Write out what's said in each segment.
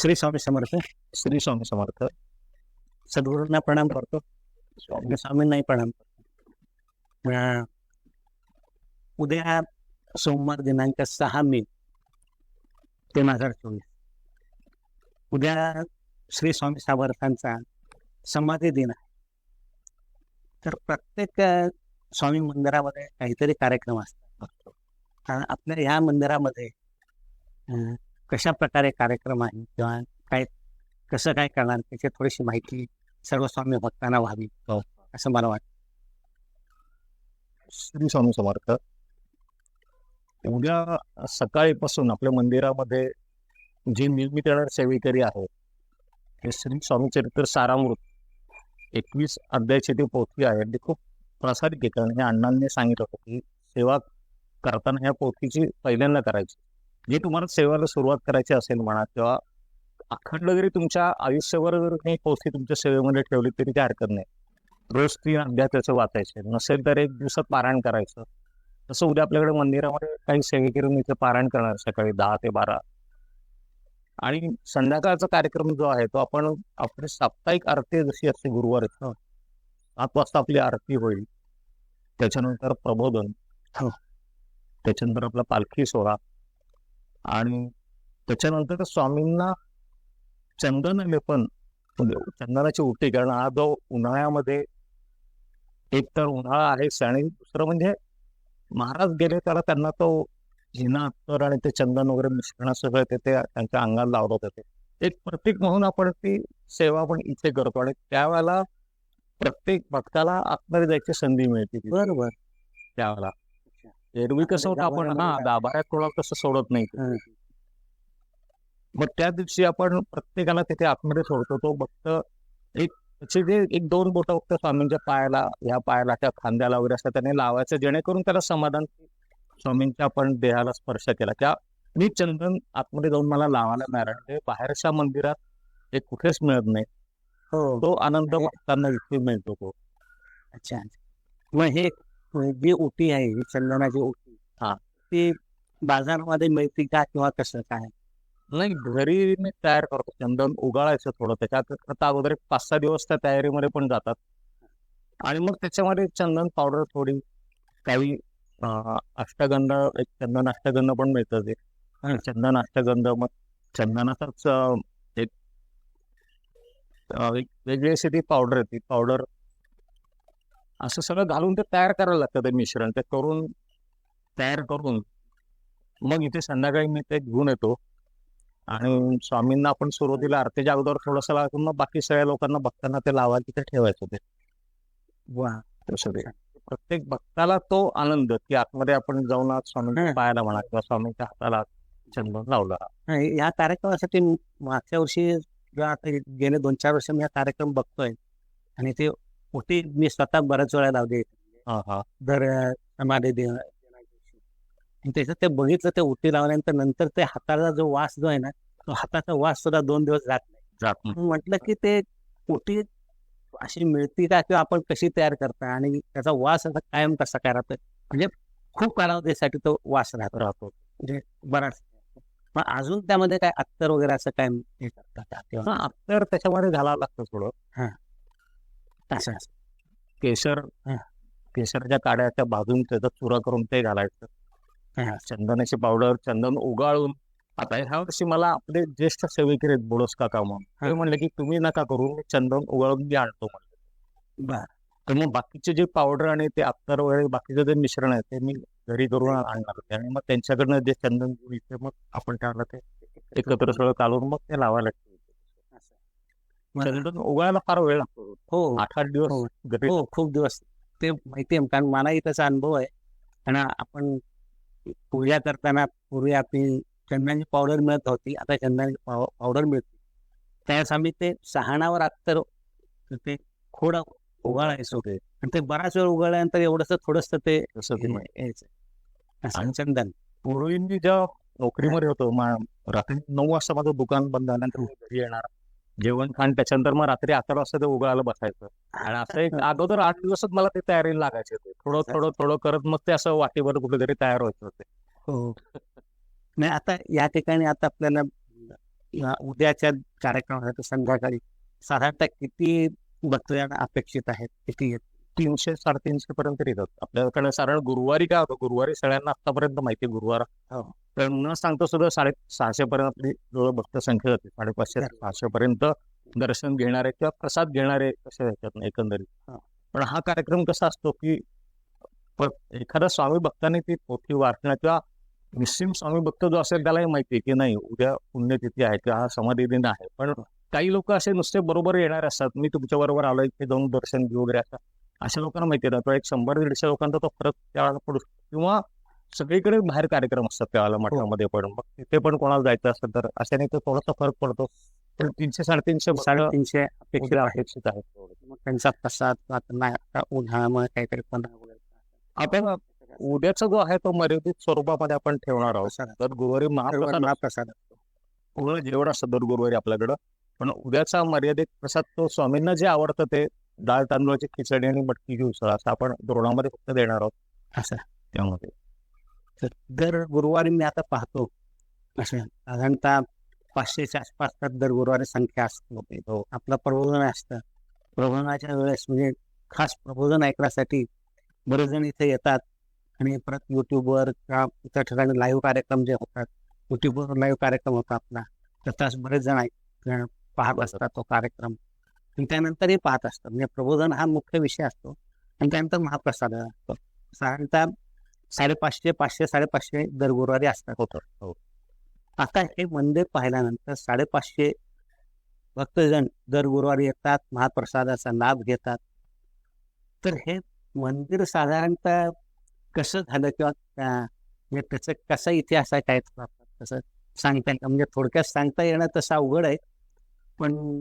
श्री स्वामी समर्थ श्री स्वामी समर्थ. सद्गुरूंना प्रणाम करतो. स्वामी स्वामींनाही प्रणाम करतो. उद्या सोमवार दिनांक सहा मे ते माझा चोवीस. उद्या श्री स्वामी समर्थांचा समाधी दिन आहे. तर प्रत्येक स्वामी मंदिरामध्ये काहीतरी कार्यक्रम असतात. कारण आपल्या ह्या मंदिरामध्ये कशा प्रकारे कार्यक्रम आहे किंवा काय कसं काय करणार त्याची थोडीशी माहिती सर्व स्वामी भक्तांना व्हावी असं मला वाटतं. श्री स्वामी समर्थ. उद्या सकाळीपासून आपल्या मंदिरामध्ये जे निर्मित येणार सेवेकरी आहेत हे श्री स्वामी चरित्र सारामृत एकवीस अध्यायाची ती पोथी आहे ती खूप प्रसारित घेतात. हे अण्णांनी सांगितलं होतं की सेवा करताना ह्या पोथीची पहिल्यांदा करायची. जे तुम्हाला सेवेला सुरुवात करायची असेल म्हणा तेव्हा अखंड जरी तुमच्या आयुष्यावर जर काही पोथी तुमच्या सेवेमध्ये ठेवली तरी काही हरकत नाही. रोज तीन अध्याय त्याचं वाचायचे. नसेल तर एक दिवसात पारायण करायचं. तसं उद्या आपल्याकडे मंदिरामध्ये काही सेवेकरी इथे पारायण करणार सकाळी दहा ते बारा. आणि संध्याकाळचा कार्यक्रम जो आहे तो आपण आपली साप्ताहिक आरती जशी असते गुरुवार सात वाजता आपली आरती होईल. त्याच्यानंतर प्रबोधन. त्याच्यानंतर आपला पालखी सोहळा. आणि त्याच्यानंतर स्वामींना चंदन लेपन म्हणजे चंदनाची उटी कारण हा जो उन्हाळ्यामध्ये एक तर उन्हाळा आहेच आणि दुसरं म्हणजे महाराज गेले त्याला त्यांना तो हिना अत्तर आणि ते चंदन वगैरे मिश्रण सगळं ते ते त्यांच्या अंगाला लावत होते एक प्रतीक म्हणून आपण ती सेवा आपण इथे करतो आणि त्यावेळेला प्रत्येक भक्ताला आतमध्ये जायची संधी मिळते बरोबर. त्यावेळेला. एरवी कसं होतं आपण हा गाभाऱ्यामध्ये गाभाऱ्यात कोणाला तसं सोडत नाही. मग त्या दिवशी आपण प्रत्येकाला तिथे आतमध्ये सोडतो तो फक्त एक त्याचे जे एक दोन बोटं फक्त स्वामींच्या पायाला ह्या पायाला त्या खांद्याला वगैरे असतात त्याने लावायचं जेणेकरून त्याला समाधान स्वामींच्या आपण देहाला स्पर्श केला. त्या मी चंदन आतमध्ये जाऊन मला लावायला मिळालं ते बाहेरच्या मंदिरात हे कुठेच मिळत नाही. हो. तो आनंद भक्तांना मिळतो तो. अच्छा. मग हे जी ओटी आहे ही चंदनाची ओटी हा. ती बाजारामध्ये मिळते का किंवा कसं काय? नाही घरी मी तयार करतो. चंदन उगाळायचं थोडं. त्याच्यात आता अगोदर एक पाच सहा दिवस त्या तयारीमध्ये पण जातात. आणि मग त्याच्यामध्ये चंदन पावडर थोडी काही अष्टगंध एक चंदन अष्टगंध पण मिळतं ते. हं. चंदन अष्टगंध मग चंदनाचाच एक वेगळी अशी ती पावडर आहे. ती पावडर असं सगळं घालून ते तयार करायला लागतं ते मिश्रण ते करून तयार करून मग इथे संध्याकाळी मी ते घेऊन येतो. आणि स्वामींना आपण सुरुवातीला आरतीच्या अगोदर थोडंसं लावून मग बाकी सगळ्या लोकांना भक्तांना ते लावायला तिथे ठेवायचं ते. वा तसं ते. प्रत्येक भक्ताला तो आनंद की आतमध्ये आपण जाऊन आज स्वामींच्या हं. पायाला म्हणा किंवा स्वामींच्या हाताला चंदन लावला. या कार्यक्रमासाठी मागच्या वर्षी किंवा आता गेले दोन चार वर्ष मी हा कार्यक्रम बघतोय. आणि ते ओटी मी स्वतः बऱ्याच वेळा लावली. हा हा. दर अं, समाधी दिन आणि त्याचं ते बघितलं ते ओटी लावल्यानंतर नंतर ते हाताला जो वास जो आहे ना तो हाताचा वास सुद्धा दोन दिवस जात नाही. म्हटलं की ते ओटी अशी मिळती का किंवा आपण कशी तयार करता? आणि त्याचा वास असा कायम कसा काय राहतो म्हणजे खूप कालावधीसाठी तो वास राहतो. राहतो. म्हणजे बराच. मग अजून त्यामध्ये काय अत्तर वगैरे असं काय हे करता का? किंवा हा तर त्याच्यामध्ये घालावं लागतं थोडं. असं केशर. केशराच्या काड्याच्या भाजून त्याचा चुरा करून ते घालायचं. चंदनाची पावडर चंदन उगाळून आता ह्या वर्षी मला आपले ज्येष्ठ सेवेकरी आहेत बोडस काका म्हणून हा. म्हणले की तुम्ही नका करू चंदन उगाळून मी आणतो म्हणले बर तर मग बाकीचे जे पावडर आणि ते अत्तर वगैरे बाकीचं जे मिश्रण आहे ते मी घरी करून आणणार होते आणि मग त्यांच्याकडनं जे चंदन इथे मग आपण त्याला ते एकत्र सगळं काढून मग ते लावायला ठेवायचं. उगायला फार वेळ लागतो. हो आठ आठ दिवस हो. हो खूप दिवस. ते माहिती आहे कारण मलाही त्याचा अनुभव आहे. आणि आपण पूजा करताना पूर्वी आपली चंदनाची पावडर मिळत होती. आता चंदनाची पाव- पावडर मिळते. त्यावेळेस आम्ही ते सहाणावर अत्तर ते खोड उगाळायचो. होते आणि ते बराच वेळ उगाळल्यानंतर एवढंसं थोडस ते ते. यायचं. असं आणि चंदन. पूर्वी मी ज्या नोकरीमध्ये होतो मा- रात्री नऊ वाजता माझं दुकान बंद झाल्यानंतर मी घरी येणार. जेवण खाण त्याच्यानंतर मग रात्री अकरा वाजता ते उगायला बसायचं. आणि असं एक अगोदर आठ दिवसच मला ते तयारीला लागायचे ते थोडं थोडं थोडं करत मग ते असं वाटेवर कुठेतरी तयार व्हायचं होते. हो. नाही आता या ठिकाणी आता आपल्याला उद्याच्या कार्यक्रमासाठी संध्याकाळी साधारणतः किती भक्तजन अपेक्षित आहेत? किती आहेत? तीनशे साडेतीनशे पर्यंत येतात. आपल्याकडे साधारण गुरुवारी काय होतं? गुरुवारी सगळ्यांना आतापर्यंत माहिती गुरुवार. हो. तर न सांगता सुद्धा साडे सहाशे पर्यंत आपली जवळ भक्त संख्या जाते. साडेपाचशे सहाशे पर्यंत दर्शन घेणारे किंवा प्रसाद घेणारे कसे याच्यात एकंदरीत. हा. पण हा कार्यक्रम कसा असतो की एखादा स्वामी भक्ताने ती पोथी वाचणं किंवा निश्चिम स्वामी भक्त जो असेल त्यालाही माहिती आहे की नाही उद्या पुण्यतिथी आहे किंवा हा समाधी दिन आहे. पण काही लोक असे नुसते बरोबर येणारे असतात. मी तुमच्या बरोबर आलोय इथे जाऊन दर्शन घेऊ वगैरे असं. अशा लोकांना माहिती आहे. तो एक शंभर दीडशे लोकांचा तो फरक त्यावेळेला पडू शकतो. किंवा सगळीकडे बाहेर कार्यक्रम असतात त्यावेळेला मठामध्ये पण मग तिथे पण कोणाला जायचं असेल तर अशाने तो थोडासा फरक पडतो. पण तीनशे साडेतीनशे साडेतीनशे आहेत. अपेक्षित मग त्यांचा प्रसाद उन्हाळ्यामुळे काहीतरी वगैरे आता उद्याचा जो आहे तो मर्यादित स्वरूपामध्ये आपण ठेवणार आहोत. तर गुरुवारी महाप्रसाद उघड जेवढं असतं दर गुरुवारी आपल्याकडं. पण उद्याचा मर्यादित प्रसाद तो स्वामींना जे आवडतं ते डाळ तांदूळाची खिचडी आणि मटकी घेऊ सर. असं आपण द्रोणामध्ये फक्त देणार आहोत. असं. त्यामध्ये. तर दर गुरुवारी मी आता पाहतो. असं. साधारणतः पाचशेच्या आसपास तर दर गुरुवारी संख्या असते. आपलं प्रबोधन असतं. प्रबोधनाच्या वेळेस म्हणजे खास प्रबोधन ऐकण्यासाठी बरेच जण इथे येतात आणि परत युट्यूबवर किंवा इतर ठिकाणी लाईव्ह कार्यक्रम जे होतात युट्यूबवर लाईव्ह कार्यक्रम होता आपला तर त्यास बरेच जण ऐक पाहत असतात तो कार्यक्रम. आणि त्यानंतरही पाहत असतात. म्हणजे प्रबोधन हा मुख्य विषय असतो. आणि त्यानंतर महाप्रसाद असतो. साधारणतः साडेपाचशे पाचशे साडेपाचशे दर गुरुवारी असतात. होतं. हो. आता हे मंदिर पाहिल्यानंतर साडेपाचशे भक्तजण दर गुरुवारी येतात महाप्रसादाचा लाभ घेतात. तर हे मंदिर साधारणतः कसं झालं किंवा म्हणजे त्याचं कसा इतिहास आहे काय तसं सांगता? म्हणजे थोडक्यात सांगता येणं तसं अवघड आहे. पण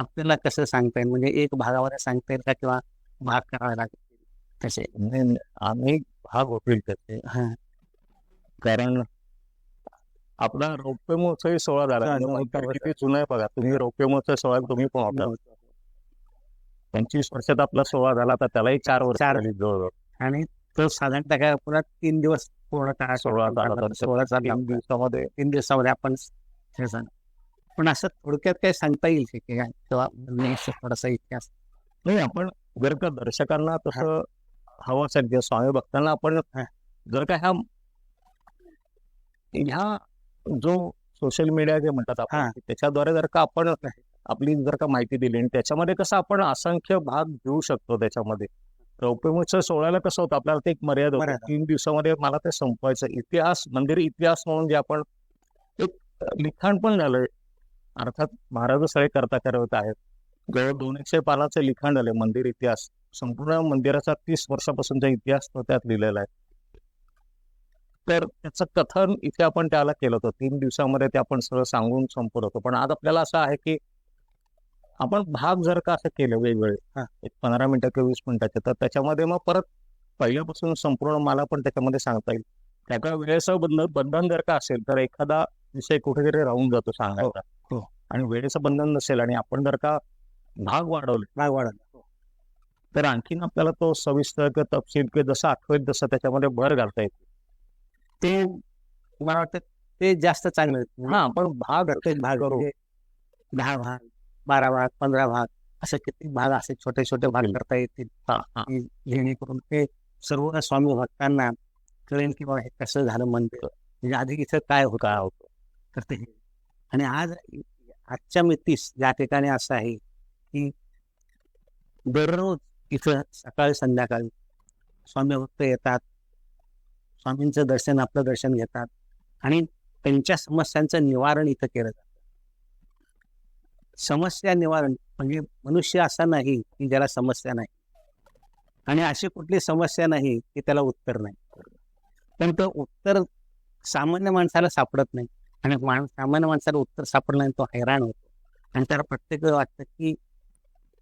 आपल्याला कसं सांगता येईल? म्हणजे एक भागावर सांगता येईल का किंवा भाग करावा लागेल? तसे. नाही, आम्ही भाग होतील त्याचे हा. कारण आपला रौप्य महोत्सवी सोहळा झाला. हा, किती जुनं आहे बघा. तुम्ही रौप्य महोत्सव सोहळा तुम्ही पण होता पंचवीस वर्षात आपला सोहळा झाला तर त्यालाही चार वर्ष चार. जवळजवळ. आणि तो साधारणतः काय पुन्हा तीन दिवस पूर्ण काळ सोळा झाला चालला तीन दिवसामध्ये. तीन दिवसामध्ये आपण हे सांग पण असं थोडक्यात काय सांगता येईल की? काय किंवा थोडासा इतिहास? नाही आपण जर का दर्शकांना तसं हवं असेल किंवा स्वामी भक्तांना आपण. जर का ह्या ह्या जो सोशल मीडिया जे म्हणतात. आपण त्याच्याद्वारे जर का आपण आपली जर का माहिती दिली आणि त्याच्यामध्ये कसं आपण असंख्य भाग घेऊ शकतो त्याच्यामध्ये. रौप्यमोत्सव सोहळ्याला कसं होतं आपल्याला ते एक मर्यादा. तीन दिवसामध्ये मला ते संपवायचं. इतिहास मंदिर इतिहास म्हणून जे आपण एक लिखाण पण झालंय अर्थात महाराज सगळे करता करत आहेत. जवळ दोन एकशे पानाचं लिखाण झालंय मंदिर इतिहास. संपूर्ण मंदिराचा तीस वर्षापासूनचा इतिहास तो त्यात लिहिलेला आहे. तर त्याचं कथन इथे आपण त्याला केलं होतं. तीन दिवसामध्ये ते आपण सगळं सांगून संपवलं होतं. पण आज आपल्याला असं आहे की आपण भाग जर का असं केले वेगवेगळे हा. एक पंधरा मिनिटं किंवा वीस मिनिटाचे तर त्याच्यामध्ये मग परत पहिल्यापासून संपूर्ण मला पण त्याच्यामध्ये सांगता येईल. त्याच्या वेळेचं बंधन बंधन जर का असेल तर एखादा विषय कुठेतरी राहून जातो सांगायचा. हो. आणि वेळेचं बंधन नसेल आणि आपण जर का भाग वाढवले. भाग वाढत तर आणखीन आपल्याला तो सविस्तर किंवा तपशील किंवा जसं आठवेल तसं त्याच्यामध्ये भर घालता येते. ते मला वाटतं ते जास्त चांगलं आहे. हा आपण भाग प्रत्येक भाग. म्हणजे दहा भाग बारा भाग पंधरा भाग असे किती भाग असे छोटे छोटे भाग करता येतील. हा, हा. की जेणेकरून ते सर्व स्वामी भक्तांना कळेल की बाबा हे कसं झालं मंदिर. म्हणजे आधी इथं काय होतं? तर ते आणि आज आजच्या मितीस या ठिकाणी असं आहे की दररोज इथं सकाळी संध्याकाळी स्वामी भक्त येतात स्वामींचं दर्शन आपलं दर्शन घेतात आणि त्यांच्या समस्यांचं निवारण इथं केलं जातं. समस्या निवारण म्हणजे मनुष्य असा नाही की ज्याला समस्या नाही. आणि अशी कुठली समस्या नाही की त्याला उत्तर नाही. पण तो उत्तर सामान्य माणसाला सापडत नाही. आणि माणूस सामान्य माणसाला उत्तर सापडलं आणि तो हैराण होतो. आणि त्याला प्रत्येक वाटतं की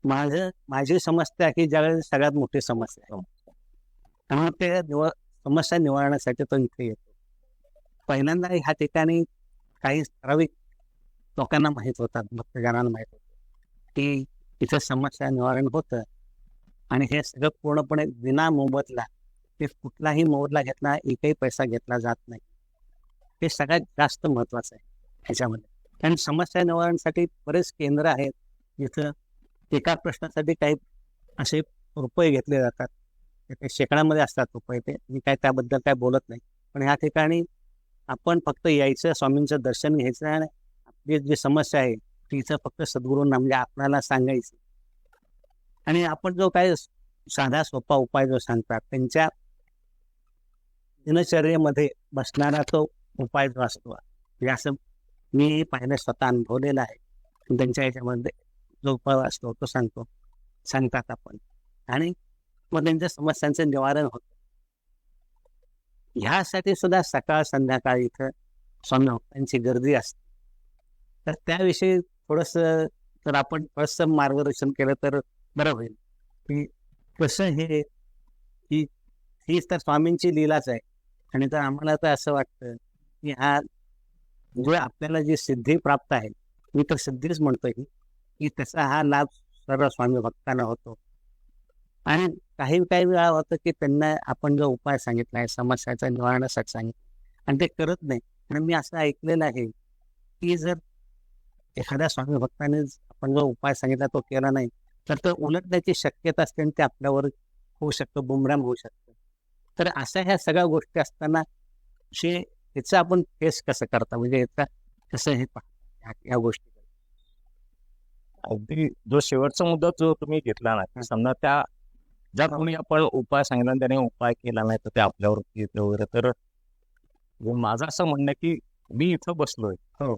माझं माझी समस्या ही ज्यावेळेस सगळ्यात मोठी समस्या आहे. त्यामुळे ते निव समस्या निवारण्यासाठी तो इथे येतो. पहिल्यांदा ह्या ठिकाणी काही ठराविक लोकांना माहीत होतात भक्तजनांना माहीत होतं की इथं समस्या निवारण होतं आणि हे सगळं पूर्णपणे विना मोबदला ते कुठलाही मोबदला घेतला एकही पैसा घेतला जात नाही. हे सगळ्यात जास्त महत्वाचं आहे ह्याच्यामध्ये. कारण समस्या निवारणासाठी बरेच केंद्र आहेत जिथं एका प्रश्नासाठी काही असे रुपये घेतले जातात. ते शेकड्यामध्ये असतात रुपये ते. मी काय त्याबद्दल काय बोलत नाही. पण ह्या ठिकाणी आपण फक्त यायचं स्वामींचं दर्शन घ्यायचं आणि आपली जी समस्या आहे तिचं फक्त सद्गुरूंना म्हणजे आपल्याला सांगायचं. आणि आपण जो काय साधा सोपा उपाय जो सांगतात त्यांच्या दिनचर्येमध्ये बसणारा तो उपाय जो असतो म्हणजे असं मी पाहिलं स्वतः अनुभवलेला आहे. त्यांच्या याच्यामध्ये जो उपाय असतो तो सांगतो सांगतात आपण. आणि मग त्यांच्या समस्यांचं निवारण होतं. ह्यासाठी सुद्धा सकाळ संध्याकाळ इथं स्वामी भक्तांची गर्दी असते. तर त्याविषयी थोडस तर आपण थोडस मार्गदर्शन केलं तर बरं होईल. की कसं हे ही हीच तर स्वामींची लीलाच आहे. आणि तर आम्हाला तर असं वाटतं की हा मुळे आपल्याला जी सिद्धी प्राप्त आहे मी तर सिद्धीच म्हणतोय की त्याचा हा लाभ सर्व स्वामी भक्तांना होतो. आणि काही काही वेळा होतं की त्यांना आपण जो उपाय सांगितला आहे समस्याच्या निवारणासाठी सांगितलं आणि ते करत नाही. आणि मी असं ऐकलेलं आहे की जर एखाद्या स्वामी भक्ताने आपण जो उपाय सांगितला तो केला नाही तर तो उलटण्याची शक्यता असते आणि ते आपल्यावर होऊ शकतं बुमराम होऊ शकतं. तर अशा ह्या सगळ्या गोष्टी असताना शे याचं आपण फेस कसं करता? म्हणजे याचा कसं हे पाहता या गोष्टी. अगदी जो शेवटचा मुद्दा जो तुम्ही घेतला ना समजा त्या ज्या कोणी आपण उपाय सांगितला त्याने उपाय केला नाही तर ते आपल्यावर येते वगैरे. तर म्हणजे माझं असं म्हणणं आहे की मी इथं बसलोय. हो.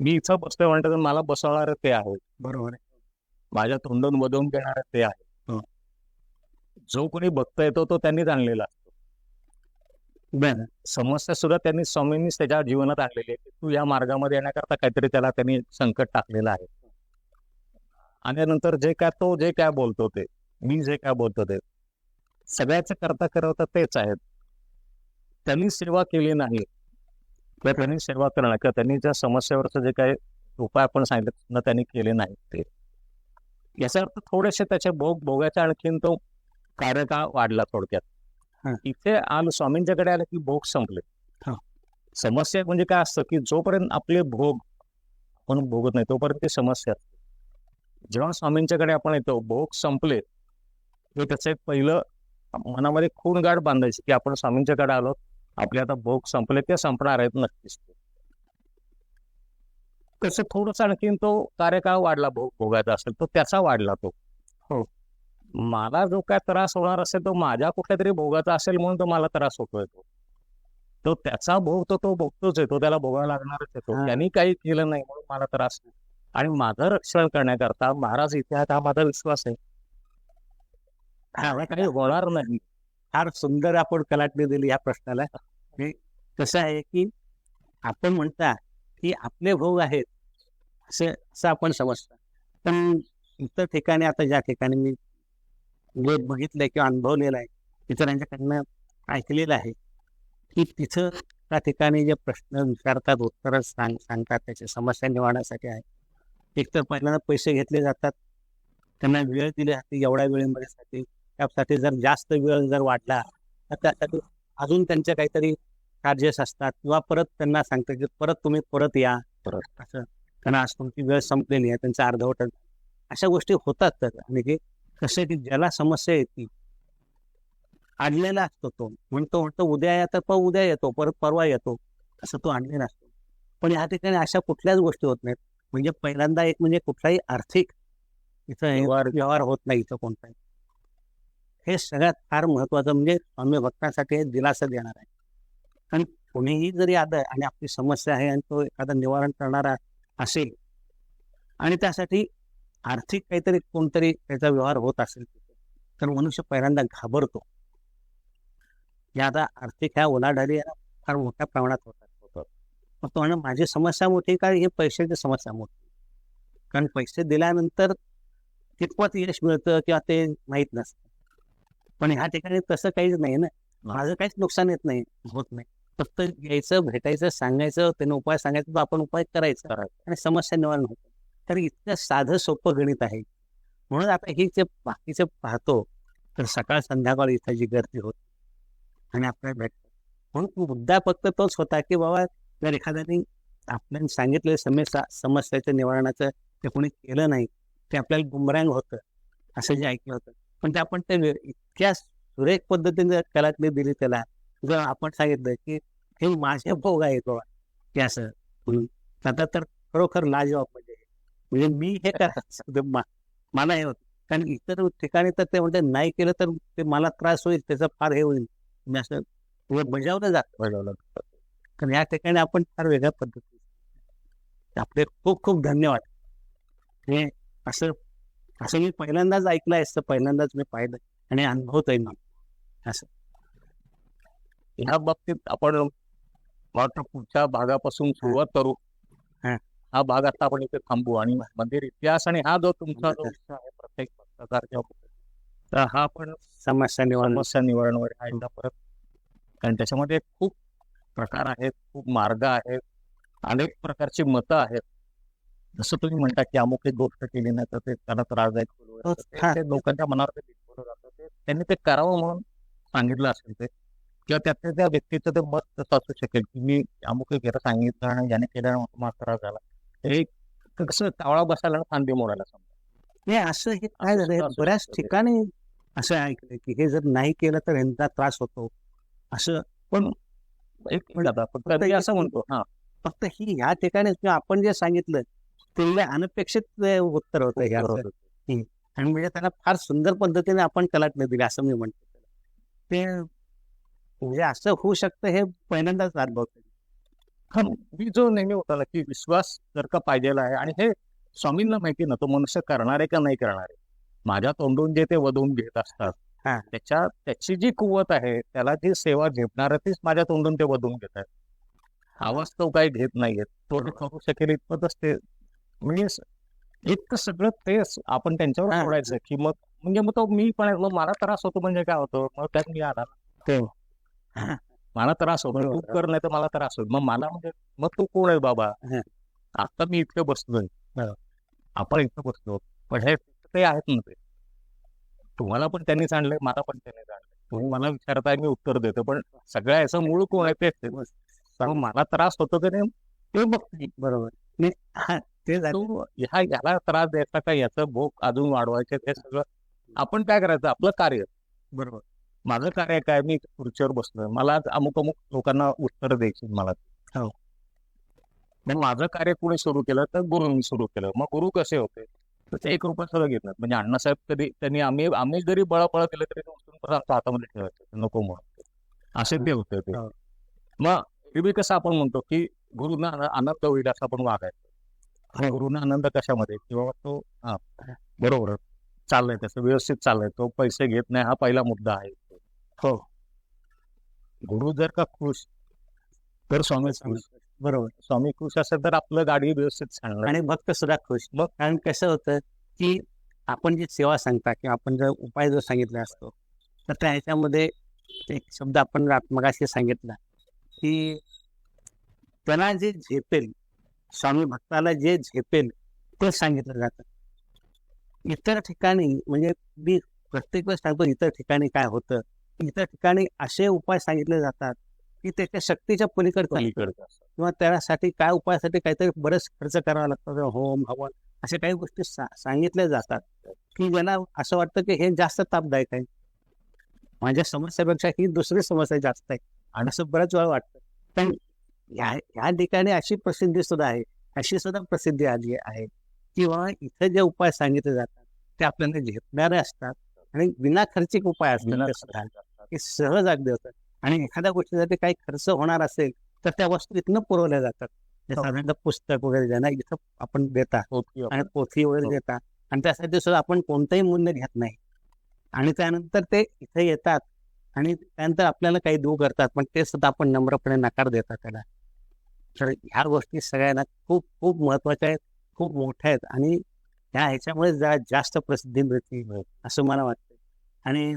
मी इथं बसलोय म्हणतात तर मला बसवणार ते आहे. बरोबर आहे. माझ्या तोंडून वधवून घेणार ते आहे. हो. जो कोणी भक्त येतो तो त्यांनीच आणलेला. बरं समस्या सुद्धा त्यांनी स्वामींनीच त्याच्या जीवनात आणलेली आहे. तू या मार्गामध्ये येण्याकरता काहीतरी त्याला त्यांनी संकट टाकलेलं आहे. आणि नंतर जे काय तो जे काय बोलतो ते मी जे काय बोलतो ते सगळ्याचं करता करवता तेच आहेत. त्यांनी सेवा केली नाही. किंवा त्यांनी सेवा करणं किंवा त्यांनी ज्या समस्येवरचं जे काही उपाय आपण सांगितलं त्यांनी केले नाही ते. याचा अर्थ थोडेसे त्याचे भोग भोगाच्या आणखीन तो कार्यकाळ वाढला थोडक्यात. इथे आलो स्वामींच्याकडे आलं की भोग संपले. हा. समस्या म्हणजे काय असतं की जोपर्यंत आपले भोग आपण भोगत नाही तोपर्यंत ती समस्या जेव्हा स्वामींच्याकडे आपण येतो भोग संपले की त्याचं एक पहिलं मनामध्ये खून गाठ बांधायची की आपण स्वामींच्याकडे आलो आपले आता भोग संपले ते संपणार आहेत नक्कीच. तसं थोडस आणखीन तो कार्यकाळ वाढला भोग भोगायचा असेल तो त्याचा वाढला तो. हो. मला जो काय त्रास होणार असेल तो माझ्या कुठल्या तरी भोगाचा असेल म्हणून तो मला त्रास होतोय तो. तो त्याचा भोग तो तो भोगतोच आहे तो त्याला भोगायला लागणारच आहे तो. हा. त्यांनी काही केलं नाही म्हणून मला त्रास नाही. आणि माझं रक्षण करण्याकरता महाराज इथे आहेत हा माझा विश्वास आहे. हा काही होणार नाही. फार सुंदर आपण कलाटणी दिली या प्रश्नाला. कसं आहे की आपण म्हणता की आपले भोग आहेत असे असं आपण समजता. पण इतर ठिकाणी आता ज्या ठिकाणी मी जे बघितलंय किंवा अनुभवलेलं आहे. इतरांच्याकडनं ऐकलेलं आहे. की तिथं त्या ठिकाणी जे प्रश्न विचारतात उत्तरं सांग सांगतात त्याची समस्या निवारण्यासाठी आहे. एकतर पहिल्यांदा पैसे घेतले जातात. त्यांना वेळ दिली जाते एवढ्या वेळेमध्ये. साठी त्यासाठी जर जास्त वेळ जर वाढला तर त्यासाठी अजून त्यांचे काहीतरी चार्जेस असतात किंवा परत त्यांना सांगतात की परत तुम्ही परत या. परत. असं. त्यांना आज तुमची वेळ संपलेली आहे त्यांचं अर्धवट अशा गोष्टी होतात तर आणि की कसं की ज्याला समस्या येते आणलेला असतो तो. म्हणतो म्हणतो उद्या या तर प- उद्या येतो परत परवा येतो. असं तो आणलेला असतो. पण या ठिकाणी अशा कुठल्याच गोष्टी होत नाहीत. म्हणजे पहिल्यांदा एक म्हणजे कुठलाही आर्थिक इथं व्यवहार- व्यवहार होत नाही इथं कोणताही. हे सगळ्यात फार महत्वाचं म्हणजे स्वामी भक्तांसाठी हे दिलासा देणार आहे. कारण कोणीही जरी आलं आणि आपली समस्या आहे आणि तो एखादा निवारण करणारा असेल आणि त्यासाठी आर्थिक काहीतरी कोणतरी त्याचा व्यवहार होत असेल तर मनुष्य पहिल्यांदा घाबरतो. या आता आर्थिक ह्या उलाढाली या फार मोठ्या प्रमाणात होतात होतात मग तो म्हणा माझी समस्या मोठी का? हे पैशाची समस्या मोठी कारण पैसे दिल्यानंतर कितपत यश मिळतं किंवा ते माहीत नसतं. पण ह्या ठिकाणी तसं काहीच नाही ना. माझं काहीच नुकसान येत नाही होत नाही. फक्त यायचं भेटायचं सांगायचं त्याने उपाय सांगायचा तो आपण उपाय करायचा. आणि समस्या निवारण होतं. तर इतकं साधं सोपं गणित आहे. म्हणून आता ही जे बाकीचं पाहतो तर सकाळ संध्याकाळ इथं जी गर्दी होती आणि आपल्याला भेटतं म्हणून मुद्दा फक्त तोच होता की बाबा जर एखाद्याने आपल्याने सांगितलेल्या समस्या समस्याच्या निवारणाचं ते कोणी केलं नाही ते आपल्याला गुमरांग होतं असं जे ऐकलं होतं. पण ते आपण ते इतक्या सुरेख पद्धतीने कलाटणी दिली त्याला जर आपण सांगितलं की हे माझे भोग आहेत बाबा की असं म्हणून. आता तर खरोखर लाजवाब म्हणजे म्हणजे मी हे करायचं मला हे होत. कारण इतर ठिकाणी तर ते म्हणते नाही केलं तर ते मला त्रास होईल त्याचा फार हे होईल. मी असं बजावलं जात बजावलं. कारण या ठिकाणी आपण फार वेगळ्या पद्धती आपले खूप खूप धन्यवाद. हे असं असं मी पहिल्यांदाच ऐकलं असतं पहिल्यांदाच मी पाहिलं आणि अनुभवतोय मी. असं. ह्या बाबतीत आपण वाटतं पुढच्या भागापासून सुरुवात करू. हा. भाग आता आपण इथे थांबू आणि मंदिर इतिहास आणि हा जो तुमचा जो विषय आहे प्रत्येक तर हा आपण समस्या निवारण समस्या निवारणावर हा एकदा परत कारण त्याच्यामध्ये खूप प्रकार आहेत खूप मार्ग आहेत अनेक प्रकारची मतं आहेत जसं तुम्ही म्हणता की अमुक एक गोष्ट केली नाही तर ते त्याला त्रासदायक होईल वगैरे. हो, तर हा. ते ते लोकांच्या मनावर ते जातं त्यांनी ते करावं म्हणून सांगितलं असेल ते किंवा त्यातल्या त्या व्यक्तीचं ते मत तसं असू शकेल की मी अमुक एक याला सांगितलं आणि ज्याने केल्यानं मला त्रास झाला एक कसं कावळा बसायला फांदी मोडायला समजा. नाही असं हे काय झालं? बऱ्याच. ठिकाणी असं ऐकलं की हे जर नाही केलं तर ह्यांचा त्रास होतो. असं एक मिनिट असं म्हणतो हा. फक्त ही ह्या ठिकाणी आपण जे सांगितलं ते अनपेक्षित उत्तर होतं हे. बरोबर. आणि म्हणजे त्यांना फार सुंदर पद्धतीने आपण कलाटणी दिली असं मी म्हणतो. ते म्हणजे असं होऊ शकतं हे पहिल्यांदाच अनुभवतो मी जो नेहमी होता की विश्वास जर का पाहिजेला आहे आणि हे स्वामींना माहिती ना तो मनुष्य करणार आहे का नाही करणार आहे माझ्या तोंडून जे ते वधवून घेत असतात हा. त्याच्या त्याची जी कुवत आहे त्याला जी सेवा झेपणार तीच माझ्या तोंडून ते वधवून घेत आहेत आवाज तो काही घेत नाहीयेत तो करू शकेल इतपतच ते म्हणजे इतकं सगळं तेच आपण त्यांच्यावर. सोडायचं की मग म्हणजे मग तो मी पण मला त्रास होतो म्हणजे काय होतं मग त्यात मी आला ना. ते. मला त्रास होतो. तू. कर नाही तर मला त्रास होईल. मग मला म्हणजे मग तू कोण आहे बाबा. आता मी इतकं बसलोय. आपण इथं बसलो. पण हे ते आहेत ना ते. तुम्हाला पण त्यांनीच आणलंय मला पण त्यांनीच आणलंय तुम्ही मला विचारताय मी उत्तर देतो. पण सगळ्या याचं मूळ कोण आहे तेच ते. मला त्रास होतो की नाही ते बघ. बरोबर. तू ह्या याला त्रास द्यायचा का याचं भोग अजून वाढवायचे ते सगळं. आपण काय करायचं? आपलं कार्य. बरोबर. माझं कार्य काय मी खुर्चीवर बसलोय. मला अमुक अमुक लोकांना उत्तर द्यायची मला. हो. मग माझं कार्य कोणी सुरू केलं तर गुरुंनी सुरू केलं. मग गुरु कसे होते? तर ते एक रुपया सुद्धा घेत नाहीत. म्हणजे अण्णासाहेब कधी त्यांनी आम्ही आम्ही जरी बळापळ केलं तरी उचलून आमच्या हातामध्ये ठेवायचं. नको म्हणून. असे ते होते ते. हो. मग एरवी कसं आपण म्हणतो की गुरुना आन- आनंद होईल असं आपण वागायचं. आणि गुरुना आनंद कशामध्ये? किंवा तो हा बरोबर. चाललंय त्याचं व्यवस्थित चाललंय. तो पैसे घेत नाही हा पहिला मुद्दा आहे. हो. गुरु जर का खुश तर स्वामी खुश. बरोबर. स्वामी खुश असेल तर आपलं गाडी व्यवस्थित चालणार. आणि भक्त सुद्धा खुश. मग? कारण कसं होतं की आपण जी सेवा सांगता किंवा आपण जर उपाय जो सांगितला असतो तर त्या ह्याच्यामध्ये एक शब्द आपण मगाशी सांगितला की त्याला जे झेपेल स्वामी भक्ताला जे झेपेल ते सांगितलं जातं. इतर ठिकाणी म्हणजे मी प्रत्येक वेळेस सांगतो इतर ठिकाणी काय होतं इतर ठिकाणी असे उपाय सांगितले जातात की त्याच्या शक्तीच्या पलीकडे. किंवा त्यासाठी काय उपायासाठी काहीतरी बरंच खर्च करावा लागतो होम हवन अशा काही गोष्टी सांगितल्या जातात की ज्यांना असं वाटतं की हे जास्त तापदायक आहे. माझ्या समस्यापेक्षा ही दुसरी समस्या जास्त आहे. आणि असं बऱ्याच वेळा वाटतं. पण ह्या ह्या ठिकाणी अशी प्रसिद्धी सुद्धा आहे अशी सुद्धा प्रसिद्धी आली आहे किंवा इथे जे उपाय सांगितले जातात ते आपल्याला झेपणारे असतात आणि विना खर्चिक उपाय. असतात ते सहज अगदी होतात आणि एखाद्या गोष्टीसाठी काही खर्च होणार असेल तर त्या वस्तू इथनं पुरवल्या जातात. जे हो. साधारणतः पुस्तक वगैरे ज्यांना इथं आपण देता. आणि पोथी वगैरे हो. देता. आणि त्यासाठी सुद्धा आपण कोणतंही मूल्य घेत नाही. आणि त्यानंतर ते इथे येतात. आणि त्यानंतर आपल्याला काही देऊ करतात पण ते सुद्धा आपण नम्रपणे नकार देतात त्याला. तर ह्या गोष्टी सगळ्यांना खूप खूप महत्त्वाच्या आहेत खूप मोठ्या आहेत. आणि ह्या ह्याच्यामुळे जास्त प्रसिद्धी मिळते. असं मला वाटतं आणि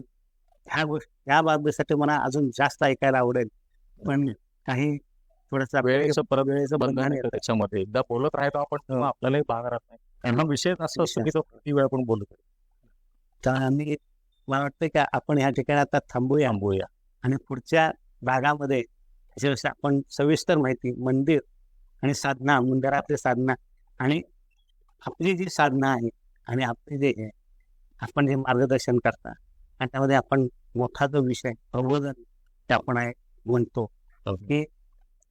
ह्या गोष्टी ह्या बाबीसाठी मला अजून जास्त ऐकायला आवडेल. पण काही थोडंसं वेळेचं परत वेळेचं बंधन येतं त्याच्यामध्ये. एकदा बोलत राहतो आपण तेव्हा आपल्यालाही भाग राहत नाही. त्यांना विषय असं असतो की तो किती वेळ आपण बोलतो तर आम्ही मला वाटतं की आपण ह्या ठिकाणी आता थांबूया. थांबूया. आणि पुढच्या भागामध्ये आपण सविस्तर माहिती मंदिर आणि साधना मंदिरातली साधना आणि आपली जी साधना आहे आणि आपले जे हे आपण जे मार्गदर्शन करता. आणि त्यामध्ये आपण मोठा जो विषय प्रबोधन ते आपण आहे म्हणतो. की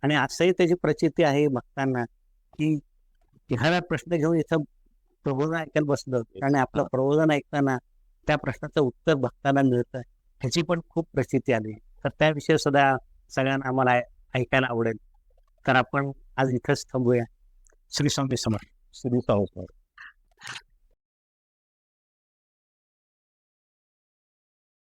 आणि असंही त्याची प्रचिती आहे भक्तांना की एखादा प्रश्न घेऊन इथं प्रबोधन ऐकायला बसलं आणि आपलं प्रबोधन ऐकताना त्या प्रश्नाचं उत्तर भक्तांना मिळतं ह्याची पण खूप प्रचिती आली. तर त्याविषयी सुद्धा सगळ्यांना आम्हाला ऐकायला आवडेल. तर आपण आज इथंच थांबूया. श्री स्वामी समर्थ. श्री स्वामी समर्थ.